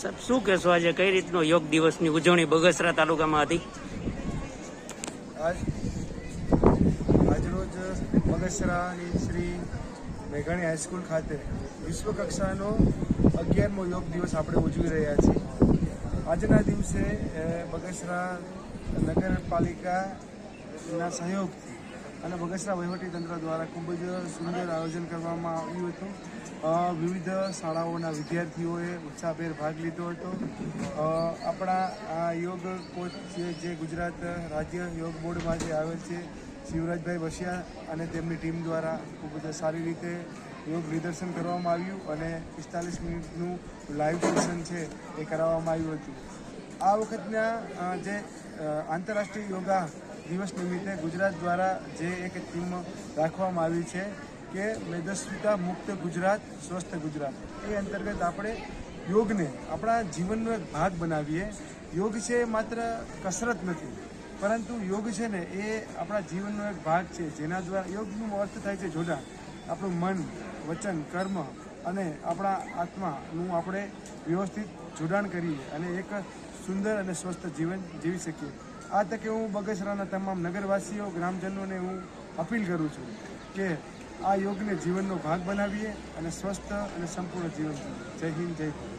સાહેબ, શું કહેશો આજે? કઈ રીતનો યોગ દિવસની ઉજવણી બગસરા તાલુકામાં હતી? આજ આજરોજ બગસરાની શ્રી મેઘાણી હાઈસ્કૂલ ખાતે વિશ્વ કક્ષાનો અગિયારમો યોગ દિવસ આપણે ઉજવી રહ્યા છીએ. આજના દિવસે બગસરા નગરપાલિકાના સહયોગથી અને બગસરા વહીવટી તંત્ર દ્વારા ખૂબ જ સુંદર આયોજન કરવામાં આવ્યું હતું. વિવિધ શાળાઓના વિદ્યાર્થીઓએ ઉત્સાહભેર ભાગ લીધો હતો. આપણા આ યોગ કોચ છે, જે ગુજરાત રાજ્ય યોગ બોર્ડમાંથી આવેલ છે, શિવરાજભાઈ વસિયા અને તેમની ટીમ દ્વારા ખૂબ જ સારી રીતે યોગ નિદર્શન કરવામાં આવ્યું અને પિસ્તાલીસ મિનિટનું લાઈવ સેશન છે, એ કરાવવામાં આવ્યું હતું. આ વખતના જે આંતરરાષ્ટ્રીય યોગા દિવસ નિમિત્તે ગુજરાત દ્વારા જે એક થીમ રાખવામાં આવી છે કે મેદસ્વીતા મુક્ત ગુજરાત, સ્વસ્થ ગુજરાત. એ અંતર્ગત આપણે યોગને, આપણા જીવનનો એક ભાગ બનાવીએ. યોગ છે એ માત્ર કસરત નથી, પરંતુ યોગ છે ને એ આપણા જીવનનો એક ભાગ છે. જેના દ્વારા યોગનું અર્થ થાય છે જોડાણ આપણું મન, વચન, કર્મ અને આપણા આત્માનું આપણે વ્યવસ્થિત જોડાણ કરીએ અને એક સુંદર અને સ્વસ્થ જીવન જીવી શકીએ. આ તકે હું બગસરાના તમામ નગરવાસીઓ, ગ્રામજનોને હું અપીલ કરું છું કે આ યોગને જીવનનો ભાગ બનાવીએ અને સ્વસ્થ અને સંપૂર્ણ જીવન જય હિન્દ, જય ભારત.